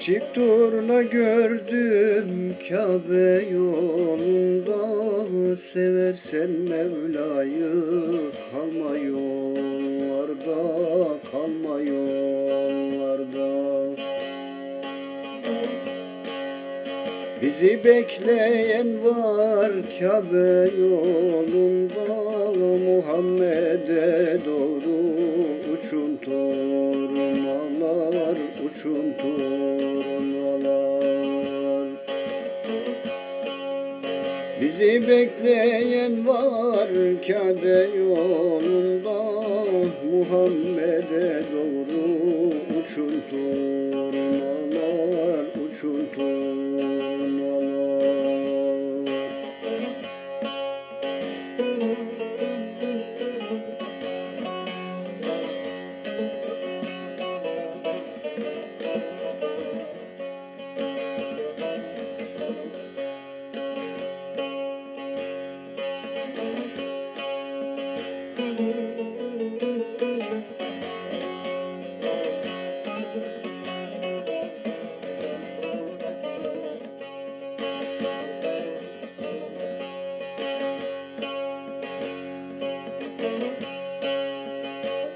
Çift turna gördüm Kabe yolunda. Seversen Mevla'yı kalma yollarda Kalma yollarda. Bizi bekleyen var Kabe yolunda. Muhammed'e doğru uçun tornalar Uçun tornalar Bizi bekleyen var Kabe yolunda. Muhammed'e doğru uçun tornalar Uçun tornalar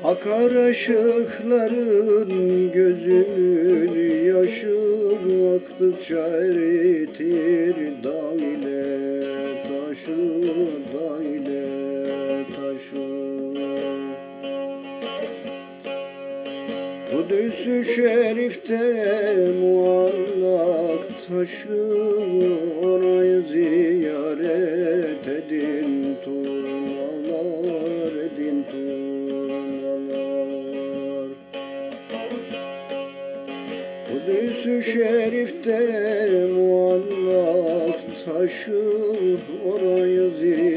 Akar ışıkların gözümün yaşı Aktıkça eritir dağ ile taşı Dağ ile taşı Kudüs-ü Şerif'te muallak taşı Orayı ziyaret edin Kudüs-ü Şerif'te muallak taşı Orayı ziyaret